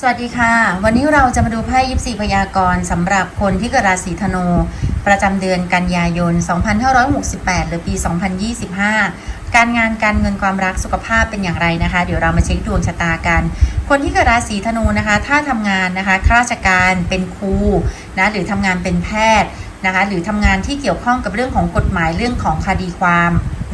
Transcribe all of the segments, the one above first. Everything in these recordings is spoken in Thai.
สวัสดีค่ะ วันนี้เราจะมาดูไพ่ยิปซีพยากรณ์สำหรับคนที่เกิดราศีธนู ประจำเดือนกันยายน 2568 หรือปี 2025 การงานการเงินความรักสุขภาพเป็นอย่างไรนะคะ เดี๋ยวเรามาเช็คดวงชะตากัน คนที่เกิดราศีธนูนะคะ ถ้าทำงานนะคะข้าราชการเป็นครูนะหรือทำงานเป็นแพทย์นะคะหรือทำงานที่เกี่ยวข้องกับเรื่องของกฎหมายเรื่องของคดีความ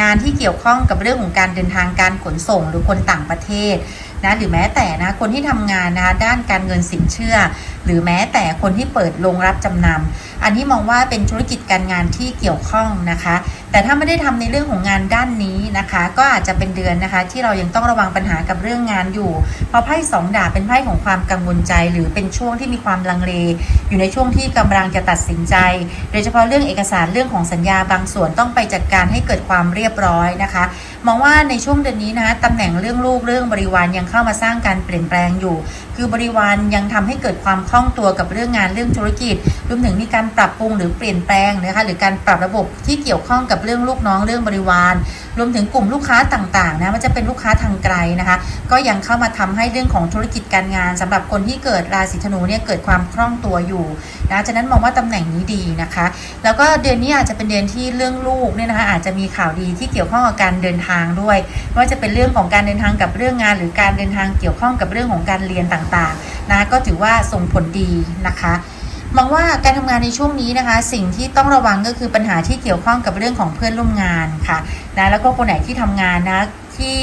งานที่เกี่ยวข้องกับเรื่องของการเดินทางการขนส่งหรือคนต่างประเทศ นะหรือแม้แต่นะคนที่ทำงานนะด้านการเงินสินเชื่อ หรือแม้แต่คนที่เปิดโรงรับจำนำอันนี้มองว่าเป็นธุรกิจการงานที่เกี่ยวข้องนะคะ แต่ถ้าไม่ได้ทำในเรื่องของงานด้านนี้นะคะ ก็อาจจะเป็นเดือนนะคะ ที่เรายังต้องระวังปัญหากับเรื่องงานอยู่ เพราะไพ่สองดาบเป็นไพ่ของความกังวลใจ หรือเป็นช่วงที่มีความลังเล อยู่ในช่วงที่กำลังจะตัดสินใจ โดยเฉพาะเรื่องเอกสารเรื่องของสัญญาบางส่วนต้องไปจัดการให้เกิดความเรียบร้อยนะคะ มองว่าในช่วงเดือนนี้นะคะตำแหน่งเรื่องลูกเรื่องบริวารยังเข้ามาสร้างการเปลี่ยนแปลงอยู่ คือบริวารยังทำให้เกิดความคล่องตัวกับเรื่องงานเรื่องธุรกิจรวมถึงมีการปรับปรุงหรือเปลี่ยนแปลงนะคะหรือการปรับระบบที่เกี่ยวข้องกับเรื่องลูกน้องเรื่องบริวาร รวมถึงกลุ่มลูกค้าต่างๆนะมันจะเป็นลูกค้าทางไกลนะคะ ก็ยังเข้ามาทำให้เรื่องของธุรกิจการงานสำหรับคนที่เกิดราศีธนูเนี่ยเกิดความคล่องตัวอยู่นะฉะนั้นมองว่าตำแหน่งนี้ดีนะคะ แล้วก็เดือนนี้อาจจะเป็นเดือนที่เรื่องลูกเนี่ยนะคะอาจจะมีข่าวดีที่เกี่ยวข้องกับการเดินทางด้วยว่าจะเป็นเรื่องของการเดินทางกับเรื่องงานหรือการเดินทางเกี่ยวข้องกับเรื่องของการเรียนต่างๆนะก็ถือว่าส่งผลดีนะคะมองว่าการทำงานในช่วงนี้นะคะ สิ่งที่ต้องระวังก็คือปัญหาที่เกี่ยวข้องกับเรื่องของเพื่อนร่วมงานค่ะนะแล้วก็คนไหนที่ทำงานนะ ที่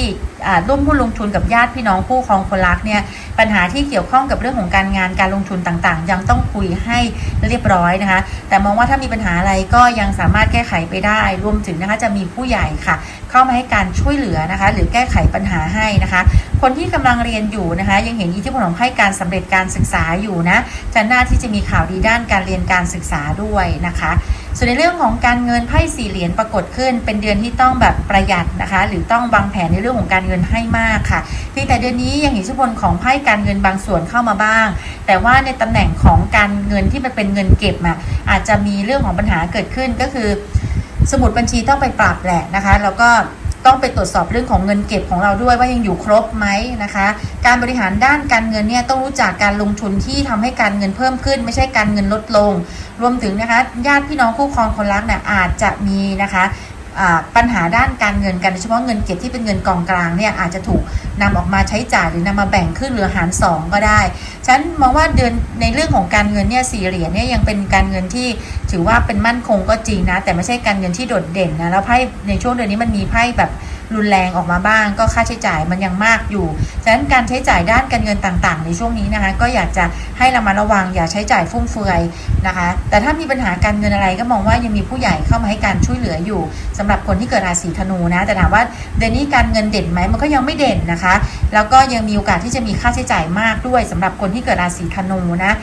ร่วมหุ้นลงทุนกับญาติพี่น้องคู่ครองคนรักเนี่ยปัญหาที่เกี่ยวข้องกับเรื่องของการงานการลงทุนต่างๆ ยังต้องคุยให้เรียบร้อยนะคะ แต่มองว่าถ้ามีปัญหาอะไรก็ยังสามารถแก้ไขไปได้ รวมถึงนะคะจะมีผู้ใหญ่ค่ะ เข้ามาให้การช่วยเหลือนะคะ หรือแก้ไขปัญหาให้นะคะ คนที่กำลังเรียนอยู่นะคะ ยังเห็นอิทธิพลของให้การสำเร็จการศึกษาอยู่นะจะน่าที่จะมีข่าวดีด้านการเรียนการศึกษาด้วยนะคะ ส่วนในเรื่องของการเงินไพ่สี่เหรียญปรากฏขึ้น เป็นเดือนที่ต้องแบบประหยัดนะคะ หรือต้องวางแผนในเรื่องของการเงินให้มากค่ะเพียงแต่เดือนนี้ยังเห็นอิทธิพลของไพ่การเงินบางส่วนเข้ามาบ้าง แต่ว่าในตำแหน่งของการเงินที่มันเป็นเงินเก็บอะอาจจะมีเรื่องของปัญหาเกิดขึ้นก็คือ สมุดบัญชีต้องไปปรับแหละนะคะ แล้วก็ต้องไปตรวจสอบเรื่องของเงินเก็บของเราด้วยว่ายังอยู่ครบไหมนะคะ การบริหารด้านการเงินเนี่ยต้องรู้จักการลงทุนที่ทำให้การเงินเพิ่มขึ้น ไม่ใช่การเงินลดลง รวมถึงนะคะญาติพี่น้องคู่ครองคนรักเนี่ยอาจจะมีนะคะปัญหาด้านการเงินกันโดยเฉพาะเงินเก็บที่เป็นเงินกองกลางเนี่ยอาจจะถูกนำออกมาใช้จ่ายหรือนำมาแบ่งขึ้นหรือหารสองก็ได้ฉันมองว่าเดือนในเรื่องของการเงินเนี่ยสี่เหรียญเนี่ยยังเป็นการเงินที่ถือว่าเป็นมั่นคงก็จริงนะ แต่ไม่ใช่การเงินที่โดดเด่นนะแล้วไพ่ในช่วงเดือนนี้มันมีไพ่แบบ รุนแรงออกมาบ้าง ก็ค่าใช้จ่ายมันยังมากอยู่ฉะนั้นการใช้จ่ายด้านการเงินต่างๆ ในช่วงนี้นะคะ ก็อยากจะให้เรามาระวังอย่าใช้จ่ายฟุ่มเฟือยนะคะ แต่ถ้ามีปัญหาการเงินอะไรก็มองว่ายังมีผู้ใหญ่เข้ามาให้การช่วยเหลืออยู่สำหรับคนที่เกิดราศีธนูนะ แต่ถามว่าเดือนนี้การเงินเด่นไหมมันก็ยังไม่เด่นนะคะ แล้วก็ยังมีโอกาสที่จะมีค่าใช้จ่ายมากด้วยสำหรับคนที่เกิดราศีธนูนะ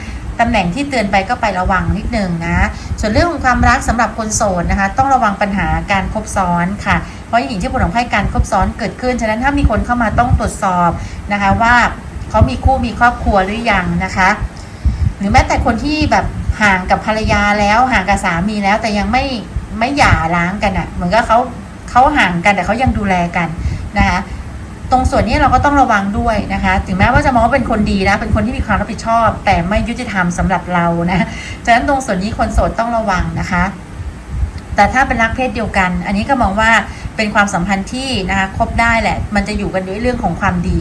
ตำแหน่งที่เตือนไปก็ไประวังนิดนึงนะ ส่วนเรื่องของความรักสำหรับคนโสดนะคะ ต้องระวังปัญหาการคบซ้อนค่ะ ราะอย่างที่ผลของไพ่การคบซ้อนเกิดขึ้น ฉะนั้นถ้ามีคนเข้ามาต้องตรวจสอบนะคะว่าเขามีคู่มีครอบครัวหรือยังนะคะ หรือแม้แต่คนที่แบบห่างกับภรรยาแล้วห่างกับสามีแล้วแต่ยังไม่ไม่หย่าร้างกันอะ่ะ เหมือนกับเขาเขาห่างกันแต่เขายังดูแลกันนะคะตรงส่วนนี้เราก็ต้องระวังด้วยนะคะ ถึงแม้ว่าจะมองว่าเป็นคนดีนะ เป็นคนที่มีความรับผิดชอบ แต่ไม่ยุติธรรมสำหรับเรานะฉะนั้นตรงส่วนนี้คนโสดต้องระวังนะคะ แต่ถ้าเป็นรักเพศเดียวกัน อันนี้ก็มองว่า เป็นความสัมพันธ์ที่นะคะคบได้แหละ มันจะอยู่กันด้วยเรื่องของความดี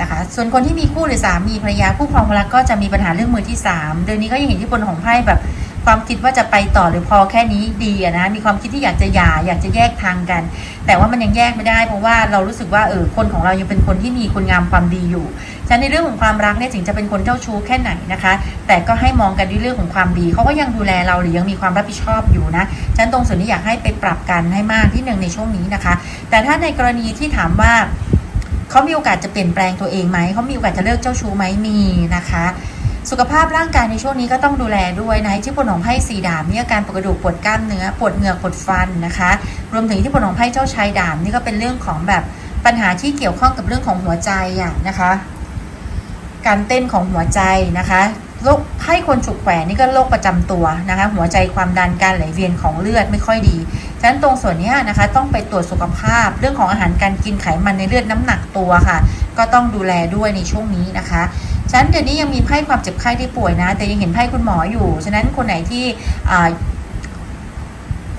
นะคะ ส่วนคนที่มีคู่หรือสามีภรรยาคู่ครองรักก็จะมีปัญหาเรื่องมือที่สามเดือนนี้ก็ยังเห็นที่บนของไพ่แบบ ความคิดว่าจะไปต่อหรือพอแค่นี้ดีอะนะ มีความคิดที่อยากจะหย่าอยากจะแยกทางกัน แต่ว่ามันยังแยกไม่ได้ เพราะว่าเรารู้สึกว่าเออคนของเรายังเป็นคนที่มีคุณงามความดีอยู่ฉะนั้นในเรื่องของความรักเนี่ยถึงจะเป็นคนเจ้าชู้แค่ไหนนะคะ แต่ก็ให้มองกันด้วยเรื่องของความดีเขาก็ยังดูแลเราหรือยังมีความรับผิดชอบอยู่นะฉะนั้นตรงส่วนนี้อยากให้ไปปรับกันให้มากที่หนึ่งในช่วงนี้นะคะ แต่ถ้าในกรณีที่ถามว่าเขามีโอกาสจะเปลี่ยนแปลงตัวเองไหมเขามีโอกาสจะเลิกเจ้าชู้ไหมมีนะคะ สุขภาพร่างกายในช่วงนี้ก็ต้องดูแลด้วยนะที่ผลของไพ่สีดาบมีอาการปวดกระดูกปวดกล้ามเนื้อปวดเหงือกปวดฟันนะคะ รวมถึงที่ผลของไพ่เจ้าชายดาบนี่ก็เป็นเรื่องของแบบปัญหาที่เกี่ยวข้องกับเรื่องของหัวใจอะนะคะ การเต้นของหัวใจนะคะโรคให้คนฉุกแขวนนี่ก็โรคประจำตัวนะคะ หัวใจความดันการไหลเวียนของเลือดไม่ค่อยดี ฉะนั้นตรงส่วนนี้นะคะต้องไปตรวจสุขภาพ เรื่องของอาหารการกินไขมันในเลือดน้ำหนักตัวค่ะ ก็ต้องดูแลด้วยในช่วงนี้นะคะ ฉะนั้นเดือนนี้ยังมีไพ่ความเจ็บไข้ได้ป่วยนะ แต่ยังเห็นไพ่คุณหมออยู่ ฉะนั้นคนไหนที่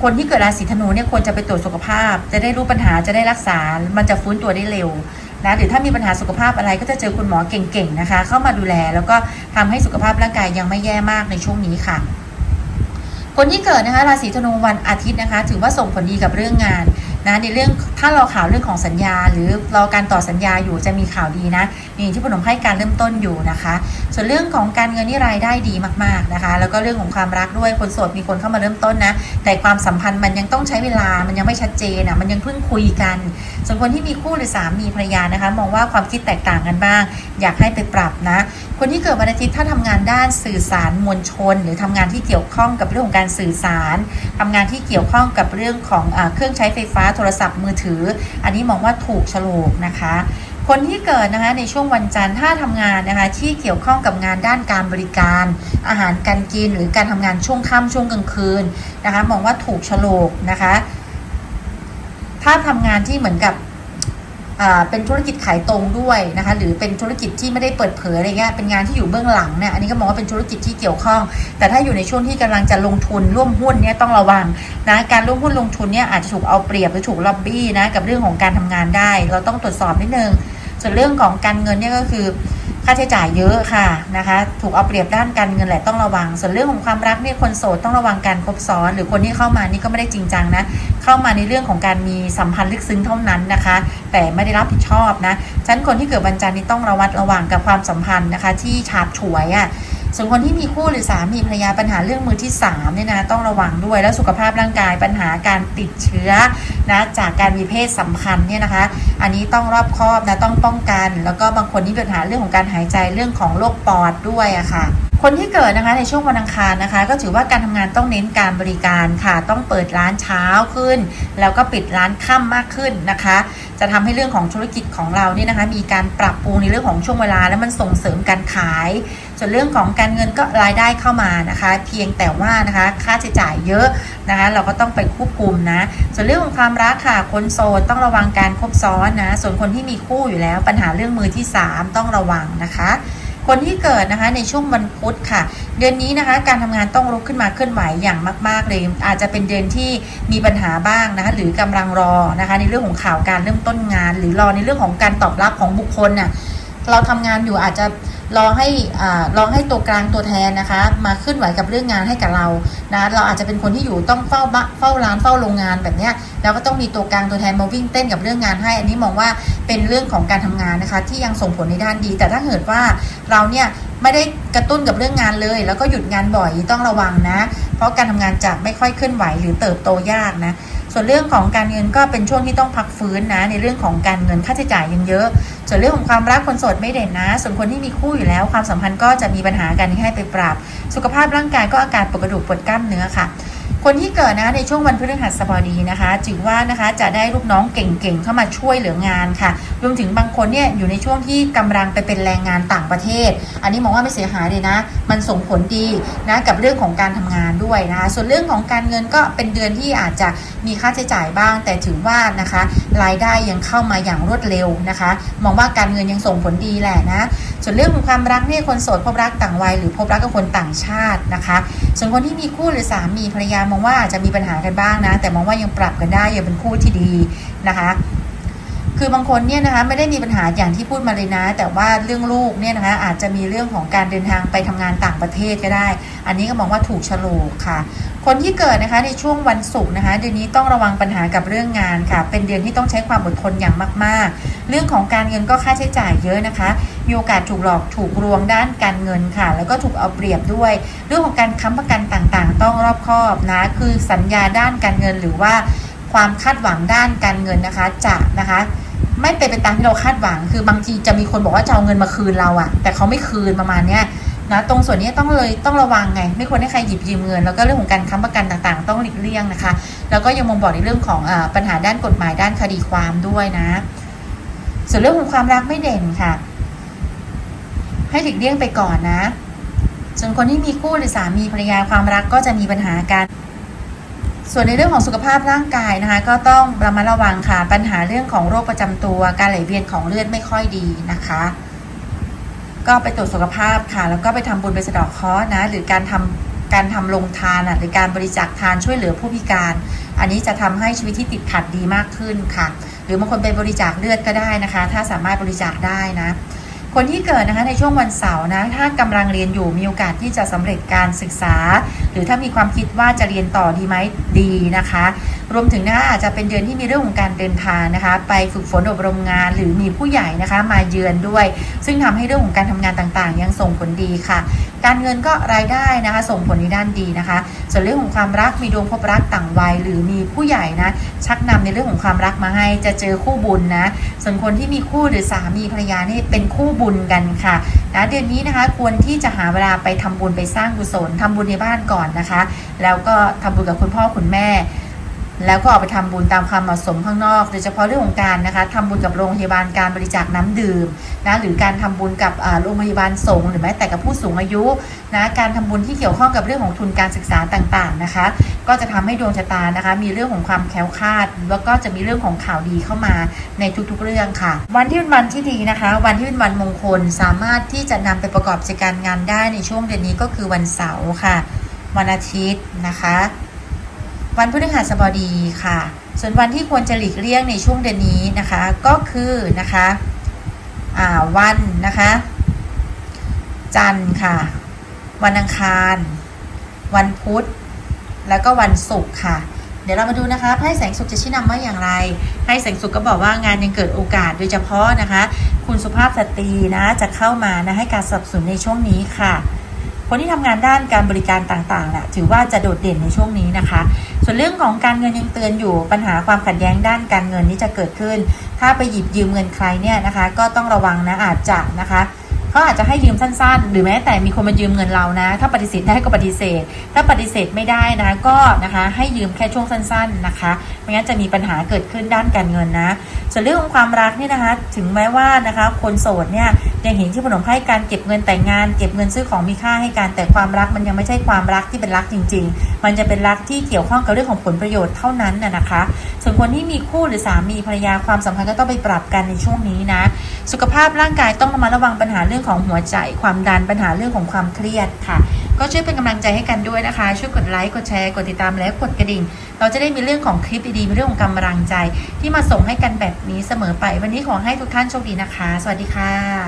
คนที่เกิดราศีธนูเนี่ยควรจะไปตรวจสุขภาพ จะได้รู้ปัญหาจะได้รักษา มันจะฟื้นตัวได้เร็วนะหรือถ้ามีปัญหาสุขภาพอะไรก็จะเจอคุณหมอเก่งๆนะคะ เข้ามาดูแลแล้วก็ทำให้สุขภาพร่างกายยังไม่แย่มากในช่วงนี้ค่ะ คนที่เกิดนะคะราศีธนูวันอาทิตย์นะคะ ถือว่าส่งผลดีกับเรื่องงาน นะในเรื่องถ้าเรอข่าวเรื่องของสัญญา หรือรอการต่อสัญญาอยู่จะมีข่าวดีนะนี่ที่ผนมให้การเริ่มต้นอยู่นะคะ ส่วนเรื่องของการเงินนี่รายได้ดีมากๆนะคะ แล้วก็เรื่องของความรักด้วยคนโสดมีคนเข้ามาเริ่มต้นนะ แต่ความสัมพันธ์มันยังต้องใช้เวลามันยังไม่ชัดเจนอะมันยังเพิ่งคุยกัน ส่วนคนที่มีคู่หรือสามีภรรยานะคะ มองว่าความคิดแตกต่างกันบ้าง อยากให้ไปปรับนะ คนที่เกิดวันอาทิตย์ถ้าทำงานด้านสื่อสารมวลชน หรือทำงานที่เกี่ยวข้องกับเรื่องของการสื่อสารทำงานที่เกี่ยวข้องกับเรื่องของอเครื่องใช้ไฟฟ้าโทรศัพท์มือถือ อันนี้มองว่าถูกโฉลกนะคะ คนที่เกิดนะคะในช่วงวันจันทร์ถ้าทำงานนะคะที่เกี่ยวข้องกับงานด้านการบริการ อาหารการกินหรือการทำงานช่วงค่ำช่วงกลางคืนนะคะมองว่าถูกโฉลกนะคะถ้าทำงานที่เหมือนกับ เป็นธุรกิจขายตรงด้วยนะคะ หรือเป็นธุรกิจที่ไม่ได้เปิดเผยอะไรเงี้ยเป็นงานที่อยู่เบื้องหลังเนี่ยอันนี้ก็มองว่าเป็นธุรกิจที่เกี่ยวข้อง แต่ถ้าอยู่ในช่วงที่กำลังจะลงทุนร่วมหุ้นเนี่ยต้องระวังนะการร่วมหุ้นลงทุนเนี่ยอาจจะถูกเอาเปรียบหรือถูกล็อบบี้นะกับเรื่องของการทำงานได้ เราต้องตรวจสอบนิดนึงส่วนเรื่องของการเงินเนี่ยก็คือ ค่าใช้จ่ายเยอะค่ะนะคะ ถูกเอาเปรียบด้านการเงินแหละต้องระวัง ส่วนเรื่องของความรักเนี่ยคนโสดต้องระวังการคบซ้อน หรือคนที่เข้ามานี่ก็ไม่ได้จริงจังนะ เข้ามาในเรื่องของการมีสัมพันธ์ลึกซึ้งเท่านั้นนะคะ แต่ไม่ได้รับผิดชอบนะฉะนันคนที่เกิดวันจันทร์นี่ต้องระวัดระวังกับความสัมพันธ์นะคะ ที่ฉาบฉวยอะ่ะ ส่วนคนที่มีคู่หรือสามีภรรยาปัญหาเรื่องมือที่3เนี่ยนะต้องระวังด้วยแล้วสุขภาพร่างกายปัญหาการติดเชื้อนะจากการมีเพศสัมพันธ์เนี่ยนะคะ อันนี้ต้องรอบคอบนะต้องป้องกัน แล้วก็บางคนที่ปัญหาเรื่องของการหายใจเรื่องของโรคปอดด้วยอะค่ะ คนที่เกิดนะคะในช่วงวันอังคารนะคะ ก็ถือว่าการทำงานต้องเน้นการบริการค่ะ ต้องเปิดร้านเช้าขึ้น แล้วก็ปิดร้านค่ำมากขึ้นนะคะ จะทำให้เรื่องของธุรกิจของเราเนี่ยนะคะ มีการปรับปรุงในเรื่องของช่วงเวลา และมันส่งเสริมการขาย ส่วนเรื่องของการเงินก็รายได้เข้ามานะคะ เพียงแต่ว่านะคะค่าใช้จ่ายเยอะนะคะ เราก็ต้องไปควบคุมนะส่วนเรื่องของความรักค่ะคนโสดต้องระวังการคบซ้อนนะส่วนคนที่มีคู่อยู่แล้ว ปัญหาเรื่องมือที่ 3 ต้องระวังนะคะ คนที่เกิดนะคะในช่วงวันพุธค่ะ เดือนนี้นะคะ การทำงานต้องลุกขึ้นมาเคลื่อนไหวอย่างมาก ๆ เลย อาจจะเป็นเดือนที่มีปัญหาบ้างนะคะ หรือกำลังรอนะคะ ในเรื่องของข่าวการเริ่มต้นงาน หรือรอในเรื่องของการตอบรับของบุคคลน่ะเราทำงานอยู่อาจจะ รอให้อ่ารอให้ตัวกลางตัวแทนนะคะ มาเคลื่อนไหวกับเรื่องงานให้กับเรานะเราอาจจะเป็นคนที่อยู่ต้องเฝ้าบ้านเฝ้าร้านเฝ้าโรงงานแบบเนี้ยแล้วก็ต้องมีตัวกลางตัวแทนมาวิ่งเต้นกับเรื่องงานให้ อันนี้มองว่าเป็นเรื่องของการทำงานนะคะ ที่ยังส่งผลในด้านดี แต่ถ้าเกิดว่าเราเนี่ยไม่ได้กระตุ้นกับเรื่องงานเลย แล้วก็หยุดงานบ่อยต้องระวังนะ เพราะการทำงานจะไม่ค่อยเคลื่อนไหวหรือเติบโตยากนะ ส่วนเรื่องของการเงินก็เป็นช่วงที่ต้องพักฟื้นนะ ในเรื่องของการเงินค่าใช้จ่ายยังเยอะ ส่วนเรื่องของความรักคนโสดไม่เด่นนะ ส่วนคนที่มีคู่อยู่แล้ว ความสัมพันธ์ก็จะมีปัญหากันให้ไปปรับ สุขภาพร่างกายก็อาการปวดกระดูกปวดกล้ามเนื้อค่ะ คนที่เกิดนะในช่วงวันพฤหัสบดีนะคะถือว่านะคะจะได้ลูกน้องเก่งๆเข้ามาช่วยเหลืองานค่ะ รวมถึงบางคนเนี่ยอยู่ในช่วงที่กำลังไปเป็นแรงงานต่างประเทศ อันนี้มองว่าไม่เสียหายเลยนะ มันส่งผลดีนะกับเรื่องของการทำงานด้วยนะคะส่วนเรื่องของการเงินก็เป็นเดือนที่อาจจะมีค่าใช้จ่ายบ้าง แต่ถือว่านะคะรายได้ยังเข้ามาอย่างรวดเร็วนะคะ มองว่าการเงินยังส่งผลดีแหละนะส่วนเรื่องของความรักเนี่ยคนโสดพบรักต่างวัยหรือพบรักกับคนต่างชาตินะคะ ส่วนคนที่มีคู่หรือสามีภรรยามองว่าอาจจะมีปัญหากันบ้างนะ แต่มองว่ายังปรับกันได้ยังเป็นคู่ที่ดีนะคะคือบางคนเนี่ยนะคะไม่ได้มีปัญหาอย่างที่พูดมาเลยนะ แต่ว่าเรื่องลูกเนี่ยนะคะอาจจะมีเรื่องของการเดินทางไปทำงานต่างประเทศก็ได้ อันนี้ก็มองว่าถูกฉลกค่ะ คนที่เกิดนะคะในช่วงวันศุกร์นะคะ เดือนนี้ต้องระวังปัญหากับเรื่องงานค่ะ เป็นเดือนที่ต้องใช้ความอดทนอย่างมาก ๆ เรื่องของการเงินก็ค่าใช้จ่ายเยอะนะคะ มีโอกาสถูกหลอกถูกลวงด้านการเงินค่ะ แล้วก็ถูกเอาเปรียบด้วย เรื่องของการค้ำประกันต่างๆ ต้องรอบคอบนะ คือสัญญาด้านการเงินหรือว่าความคาดหวังด้านการเงินนะคะจะนะคะไม่เป็นไปตามที่เราคาดหวัง คือบางทีจะมีคนบอกว่าจะเอาเงินมาคืนเราอะแต่เขาไม่คืนประมาณเนี้ย นะตรงส่วนนี้ต้องเลยต้องระวังไง ไม่ควรให้ใครหยิบยืมเงิน แล้วก็เรื่องของการค้ำประกันต่างๆ ต้องหลีกเลี่ยงนะคะ แล้วก็ยังมองบอกในเรื่องของอปัญหาด้านกฎหมายด้านคดีความด้วยนะ ส่วนเรื่องของความรักไม่เด่นค่ะ ให้หลีกเลี่ยงไปก่อนนะส่วนคนที่มีคู่หรือสามีภรรยาความรักก็จะมีปัญหากันส่วนในเรื่องของสุขภาพร่างกายนะคะ ก็ต้องระมัดระวังค่ะ ปัญหาเรื่องของโรคประจำตัว การไหลเวียนของเลือดไม่ค่อยดีนะคะ ก็ไปตรวจสุขภาพค่ะ แล้วก็ไปทำบุญไปสะดอกเคราะห์นะ หรือการทำการทำลงทานอะหรือการบริจาคทานช่วยเหลือผู้พิการ อันนี้จะทำให้ชีวิตที่ติดขัดดีมากขึ้นค่ะ หรือบางคนไปบริจาคเลือดก็ได้นะคะ ถ้าสามารถบริจาคได้นะ คนที่เกิดนะคะในช่วงวันเสาร์นะถ้ากำลังเรียนอยู่มีโอกาสที่จะสำเร็จการศึกษา หรือถ้ามีความคิดว่าจะเรียนต่อดีไหมดีนะคะ รวมถึงนะคะอาจจะเป็นเดือนที่มีเรื่องของการเดินทางนะคะ ไปฝึกฝนอบรมงาน หรือมีผู้ใหญ่นะคะมาเยือนด้วย ซึ่งทำให้เรื่องของการทำงานต่างๆ ยังส่งผลดีค่ะ การเงินก็รายได้นะคะ ส่งผลในด้านดีนะคะ ส่วนเรื่องของความรักมีดวงพบรักต่างวัย หรือมีผู้ใหญ่นะ ชักนำในเรื่องของความรักมาให้จะเจอคู่บุญนะ ส่วนคนที่มีคู่หรือสามีภรรยานี่เป็นคู่บุญกันค่ะนะเดือนนี้นะคะควรที่จะหาเวลาไปทำบุญไปสร้างกุศลทำบุญในบ้านก่อนนะคะ แล้วก็ทำบุญกับคุณพ่อคุณแม่ แล้วก็ออกไปทำบุญตามความเหมาะสมข้างนอก โดยเฉพาะเรื่องของการนะคะทำบุญกับโรงพยาบาลการบริจาคน้ำดื่มนะหรือการทำบุญกับโรงพยาบาลสงฆ์หรือแม้แต่กับผู้สูงอายุนะการทำบุญที่เกี่ยวข้องกับเรื่องของทุนการศึกษาต่างๆนะคะ ก็จะทำให้ดวงชะตานะคะ มีเรื่องของความแคล้วคลาด แล้วก็จะมีเรื่องของข่าวดีเข้ามาในทุกๆเรื่องค่ะ วันที่เป็นวันที่ดีนะคะ วันที่เป็นวันมงคลสามารถที่จะนำไปประกอบกิจการงานได้ในช่วงเดือนนี้ก็คือวันเสาร์ค่ะ วันอาทิตย์นะคะ วันพฤหัสบดีค่ะ ส่วนวันที่ควรจะหลีกเลี่ยงในช่วงเดือนนี้นะคะ ก็คือนะคะอ่าวันนะคะ จันทร์ค่ะ วันอังคาร วันพุธ แล้วก็วันศุกร์ค่ะ เดี๋ยวเรามาดูนะคะไพ่แสงสุขจะชี้นำว่าอย่างไรไพ่แสงสุขก็บอกว่างานยังเกิดโอกาสโดยเฉพาะนะคะ คุณสุภาพสตรีนะจะเข้ามานะให้การสนับสนุนในช่วงนี้ค่ะ คนที่ทำงานด้านการบริการต่างๆน่ะถือว่าจะโดดเด่นในช่วงนี้นะคะ ส่วนเรื่องของการเงินยังเตือนอยู่ปัญหาความขัดแย้งด้านการเงินนี่จะเกิดขึ้น ถ้าไปหยิบยืมเงินใครเนี่ยนะคะ ก็ต้องระวังนะอาจจะนะคะ เขาอาจจะให้ยืมสั้นๆ หรือแม้แต่มีคนมายืมเงินเรานะ ถ้าปฏิเสธได้ก็ปฏิเสธ ถ้าปฏิเสธไม่ได้นะก็นะคะให้ยืมแค่ช่วงสั้น ๆนะคะ ไม่งั้นจะมีปัญหาเกิดขึ้นด้านการเงินนะ ส่วนเรื่องของความรักเนี่ยนะคะ ถึงแม้ว่านะคะคนโสดเนี่ยยังเห็นที่ผนมให้การเก็บเงินแต่งงาน เก็บเงินซื้อของมีค่าให้การแต่ความรักมันยังไม่ใช่ความรักที่เป็นรักจริง ๆ มันจะเป็นรักที่เกี่ยวข้องกับเรื่องของผลประโยชน์เท่านั้นนะนะคะ ส่วนคนที่มีคู่หรือสามีภรรยาความสัมพันธ์ก็ต้องไปปรับกันในช่วงนี้นะ สุขภาพร่างกายต้องระมัดระวังปัญหาเรื่องของหัวใจ ความดันปัญหาเรื่องของความเครียดค่ะ ก็ช่วยเป็นกำลังใจให้กันด้วยนะคะ ช่วยกดไลค์กดแชร์กดติดตามและกดกระดิ่ง เราจะได้มีเรื่องของคลิปดีๆมีเรื่องของกำลังใจ ที่มาส่งให้กันแบบนี้เสมอไป วันนี้ขอให้ทุกท่านโชคดีนะคะ สวัสดีค่ะ